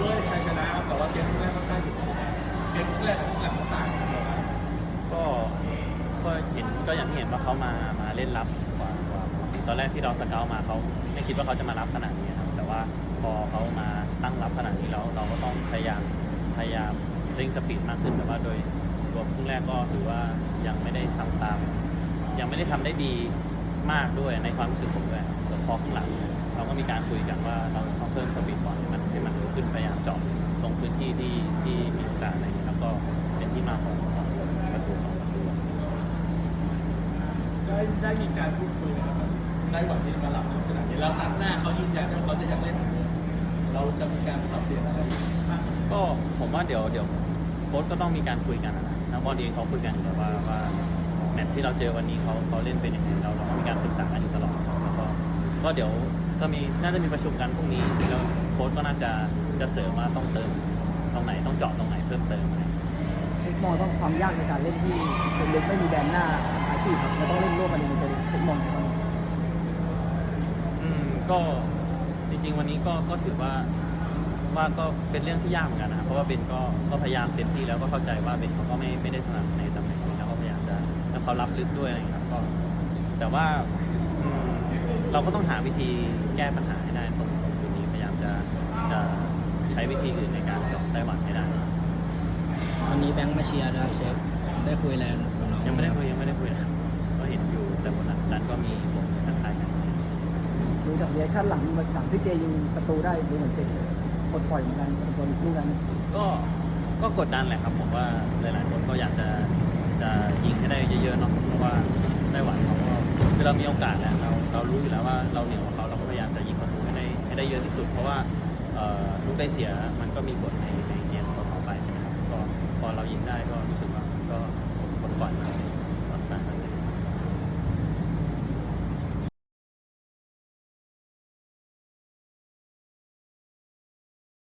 ด้วยชัยชนะครับแต่ว่าเกมแรกค่อนข้างดุดันเกมแรกกับหลังต่างกันแต่ว่าก็ก็เห็นก็อย่างที่เห็นว่าเขามามาเล่นรับกว่ากว่าตอนแรกที่เราสเกลมาเขาไม่คิดว่าเขาจะมารับขนาดนี้ครับแต่ว่าพอเขามาตั้งรับขนาดนี้แล้วเราก็ต้องพยายามพยายามเร่งสปีดมากขึ้นแต่ว่าโดยรวมครึ่งแรกก็ถือว่ายังไม่ได้ทำตาม ยังไม่ได้ทำได้ดีมากด้วยในความรู้สึกผมด้วยครับส่วนพอข้างหลังเราก็มีการคุยกันว่าเราต้องเพิ่ม ได้ได้มีการพูดคุยนะครับได้หวังที่จะมาหลับในขนาดนี้แล้วนัดหน้าเขายืนยันว่าเขาจะยังเล่นเหมือนเดิมเราจะมีการปรับเปลี่ยนอะไรบ้างก็ผมว่าเดี๋ยวเดี๋ยวโค้ชก็ต้องมีการคุยกันนะนักบอลเองเขาคุยกันอยู่แล้วว่าว่าแมตช์ที่เราเจอวันนี้เขาเขาเล่นเป็นยังไงเราเราก็มีการปรึกษากันอยู่ตลอดแล้วก็ก็เดี๋ยวก็มีน่าจะมีประชุมกันพรุ่งนี้แล้วโค้ชก็น่าจะจะเสริมว่าต้องเติมตรงไหนต้องเจาะตรงไหนเพิ่มเติมอะไร เช็คมองต้องความยากในการเล่นที่เป็นลึกไม่มีแดนหน้าอา ชีพครับแล้วต้องเล่นร่วมกันในเป็นเช็คมองครับอืมก็จริง ๆ วันนี้ก็ก็ถือว่าว่าก็เป็นเรื่องที่ยากเหมือนกันนะครับเพราะว่าเบนก็ก็พยายามเต็มที่แล้วก็เข้าใจว่าเบนเขาก็ไม่ไม่ได้ถนัดในตำแหน่งนี้แล้วก็พยายามจะแล้วเขารับลึกด้วยอะไรอย่างเงี้ยครับก็ แต่ว่าอืมเราก็ต้องหาวิธีแก้ปัญหาให้ได้ตรงตรงจุดนี้พยายามจะจะใช้วิธีอื่นในการเจาะไต้หวันให้ได้ วันนี้แบงค์มาเชียร์นะครับเชฟได้คุยอะไรกับน้องๆยังไม่ได้คุยยังไม่ได้คุยนะครับก็เห็นอยู่แต่บนนั้นก็มีวงทักทายกัน ดู จากรีแอคชั่นหลังหลังที่เจยิงประตูได้ดูเหมือนเช็คปลดปล่อยเหมือนกันปลดลูกนั้นก็ก็กดดันแหละครับผมว่าหลายๆคนก็อยากจะจะยิงให้ได้เยอะๆเนาะเพราะว่าไต้หวันเขาก็คือเรามีโอกาสแล้วเราเรารู้อยู่แล้วว่าเราเหนียวกว่าเขาเราก็พยายามจะยิงประตูให้ได้ให้ได้เยอะที่สุด เพราะว่าลูกได้เสียมันก็มีผลในในเกม